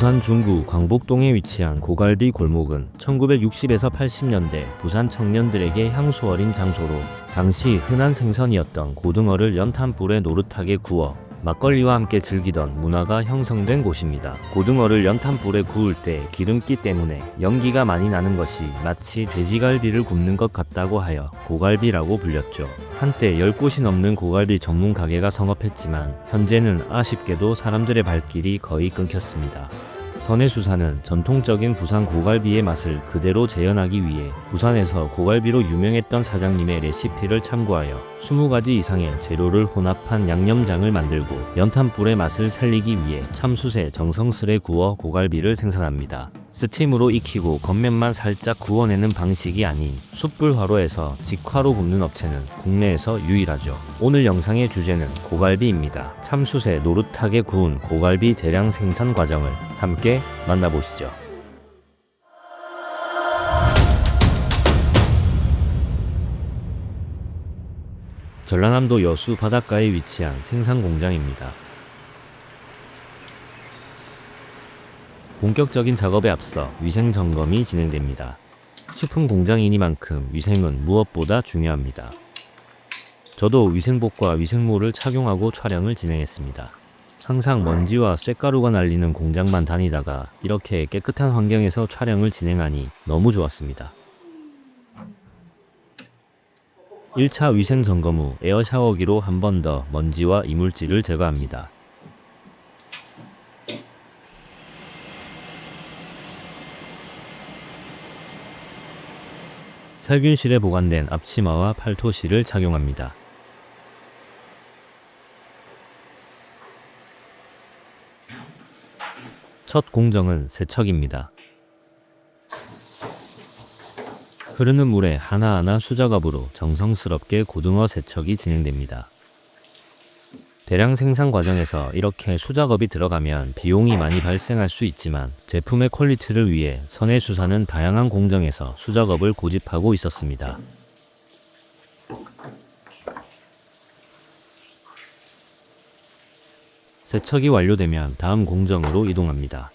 부산 중구 광복동에 위치한 고갈비 골목은 1960에서 80년대 부산 청년들에게 향수 어린 장소로 당시 흔한 생선이었던 고등어를 연탄불에 노릇하게 구워 막걸리와 함께 즐기던 문화가 형성된 곳입니다. 고등어를 연탄불에 구울 때 기름기 때문에 연기가 많이 나는 것이 마치 돼지갈비를 굽는 것 같다고 하여 고갈비라고 불렸죠. 한때 10곳이 넘는 고갈비 전문 가게가 성업했지만 현재는 아쉽게도 사람들의 발길이 거의 끊겼습니다. 선해수사는 전통적인 부산 고갈비의 맛을 그대로 재현하기 위해 부산에서 고갈비로 유명했던 사장님의 레시피를 참고하여 20가지 이상의 재료를 혼합한 양념장을 만들고 연탄불의 맛을 살리기 위해 참숯에 정성스레 구워 고갈비를 생산합니다. 스팀으로 익히고 겉면만 살짝 구워내는 방식이 아닌 숯불 화로에서 직화로 굽는 업체는 국내에서 유일하죠. 오늘 영상의 주제는 고갈비입니다. 참숯에 노릇하게 구운 고갈비 대량 생산 과정을 함께 만나보시죠. 전라남도 여수 바닷가에 위치한 생산 공장입니다. 본격적인 작업에 앞서 위생 점검이 진행됩니다. 식품 공장이니만큼 위생은 무엇보다 중요합니다. 저도 위생복과 위생모를 착용하고 촬영을 진행했습니다. 항상 먼지와 쇳가루가 날리는 공장만 다니다가 이렇게 깨끗한 환경에서 촬영을 진행하니 너무 좋았습니다. 1차 위생 점검 후 에어 샤워기로 한 번 더 먼지와 이물질을 제거합니다. 살균실에 보관된 앞치마와 팔토시를 착용합니다. 첫 공정은 세척입니다. 흐르는 물에 하나하나 수작업으로 정성스럽게 고등어 세척이 진행됩니다. 대량 생산 과정에서 이렇게 수작업이 들어가면 비용이 많이 발생할 수 있지만 제품의 퀄리티를 위해 선해수사는 다양한 공정에서 수작업을 고집하고 있었습니다. 세척이 완료되면 다음 공정으로 이동합니다.